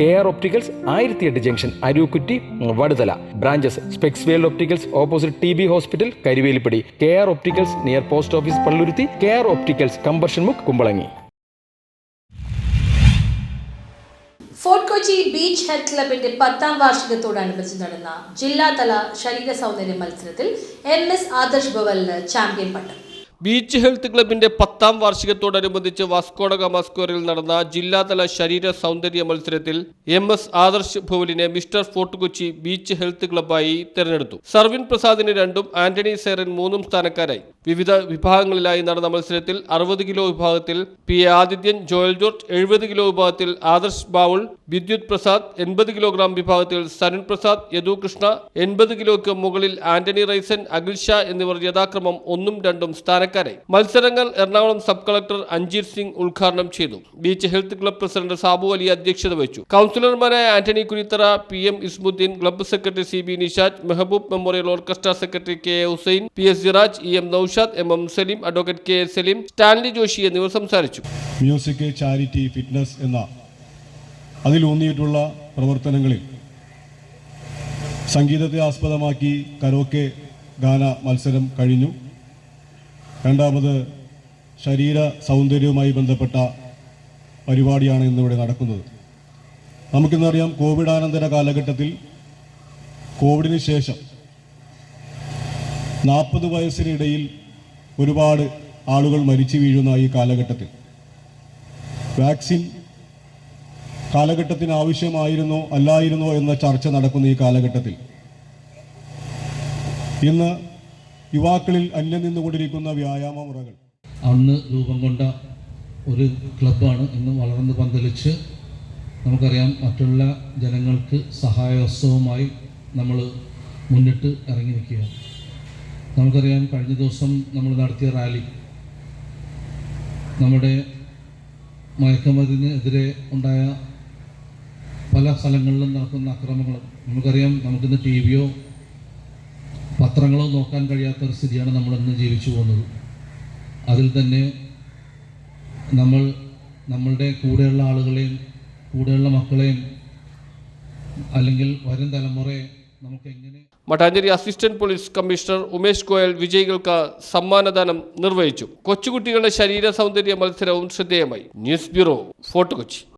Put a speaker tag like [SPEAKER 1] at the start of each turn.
[SPEAKER 1] K R opticals ആയിരത്തിയെട്ട് junction Arookutty Vaduthala. Branches specs world opticals opposite T B hospital Karuvelippady K R opticals near post office Palluruthy K R opticals combustion മുക്ക് Kumbalangi
[SPEAKER 2] fort Kochi beach health ക്ലബിന്റെ പത്താം വാർഷികത്തോടനുബന്ധിച്ച് നടന്ന ജില്ലാതല ശരീര സൗന്ദര്യ മത്സരത്തിൽ M S Adarsh ഭവലിന് ചാമ്പ്യൻ പട്ടം.
[SPEAKER 3] ബീച്ച് ഹെൽത്ത് ക്ലബിന്റെ പത്താം വാർഷികത്തോടനുബന്ധിച്ച് വാസ്കോഡ സ്ക്വയറിൽ നടന്ന ജില്ലാതല ശരീര സൗന്ദര്യ മത്സരത്തിൽ M S Adarsh ഭവലിനെ mister fort Kochi beach health ക്ലബ്ബായി തെരഞ്ഞെടുത്തു. സർവിൻ പ്രസാദിന് രണ്ടും ആന്റണി സേറൻ മൂന്നും സ്ഥാനക്കാരായി. വിവിധ വിഭാഗങ്ങളിലായി നടന്ന മത്സരത്തിൽ അറുപത് കിലോ വിഭാഗത്തിൽ P A Adithyan Joel George എഴുപത് കിലോ വിഭാഗത്തിൽ ആദർശ് ബാവുൾ വിദ്യുത് പ്രസാദ് എൺപത് കിലോഗ്രാം വിഭാഗത്തിൽ സരുൺ പ്രസാദ് യദു കൃഷ്ണ എൺപത് കിലോയ്ക്ക് മുകളിൽ ആന്റണി റൈസൻ അഖിൽ ഷാ എന്നിവർ യഥാക്രമം ഒന്നും രണ്ടും സ്ഥാനക്കാരായി മത്സരങ്ങൾ എറണാകുളം സബ് കളക്ടർ അഞ്ജീർ സിംഗ് ഉദ്ഘാടനം ചെയ്തു. Beach health club president Sabu Ali അധ്യക്ഷത വഹിച്ചു. കൗൺസിലർമാരായ Antony Kurithara P M Ismuddin club secretary C B Nishad Mehaboob memorial orchestra secretary K A Hussain P S Siraj E M Naushad M M Saleem advocate K S Saleem Stanley Joshi എന്നിവർ സംസാരിച്ചു.
[SPEAKER 4] Music charity fitness എന്ന അതിലൂന്നിയിട്ടുള്ള പ്രവർത്തനങ്ങളിൽ സംഗീതത്തെ ആസ്പദമാക്കി karaoke ഗാന മത്സരം കഴിഞ്ഞു. രണ്ടാമത് ശരീര സൗന്ദര്യവുമായി ബന്ധപ്പെട്ട പരിപാടിയാണ് ഇന്നിവിടെ നടക്കുന്നത്. നമുക്കിന്നറിയാം കോവിഡാനന്തര കാലഘട്ടത്തിൽ കോവിഡിന് ശേഷം നാൽപ്പത് വയസ്സിനിടയിൽ ഒരുപാട് ആളുകൾ മരിച്ചു വീഴുന്ന ഈ കാലഘട്ടത്തിൽ. വാക്സിൻ കാലഘട്ടത്തിന് ആവശ്യമായിരുന്നോ അല്ലായിരുന്നോ എന്ന ചർച്ച നടക്കുന്ന ഈ കാലഘട്ടത്തിൽ ഇന്ന് യുവാക്കളിൽ അന്യം നിന്നുകൊണ്ടിരിക്കുന്ന വ്യായാമ മുറകൾ
[SPEAKER 5] അന്ന് രൂപം കൊണ്ട ഒരു ക്ലബ്ബാണ് ഇന്ന് വളർന്ന് പന്തലിച്ച് നമുക്കറിയാം മറ്റുള്ള ജനങ്ങൾക്ക് സഹായവസ്തവുമായി നമ്മൾ മുന്നിട്ട് ഇറങ്ങി നിൽക്കുകയാണ് നമുക്കറിയാം കഴിഞ്ഞ ദിവസം നമ്മൾ നടത്തിയ റാലി. നമ്മുടെ മയക്കുമരുന്നിനെതിരെ ഉണ്ടായ പല സ്ഥലങ്ങളിലും നടക്കുന്ന അക്രമങ്ങളും നമുക്കറിയാം നമുക്കിന്ന് ടി വിയോ പത്രങ്ങളോ നോക്കാൻ കഴിയാത്ത ഒരു സ്ഥിതിയാണ് നമ്മളിന്ന് ജീവിച്ചു പോകുന്നത്. അതിൽ തന്നെ നമ്മൾ നമ്മളുടെ കൂടെയുള്ള ആളുകളെയും കൂടെയുള്ള മക്കളെയും അല്ലെങ്കിൽ വരും തലമുറയെ നമുക്ക് എങ്ങനെ
[SPEAKER 3] Mattancherry assistant police commissioner Umesh Goyal വിജയികൾക്ക് സമ്മാനദാനം നിർവഹിച്ചു. കൊച്ചുകുട്ടികളുടെ ശരീര സൗന്ദര്യ മത്സരവും ശ്രദ്ധേയമായി. News bureau fort Kochi.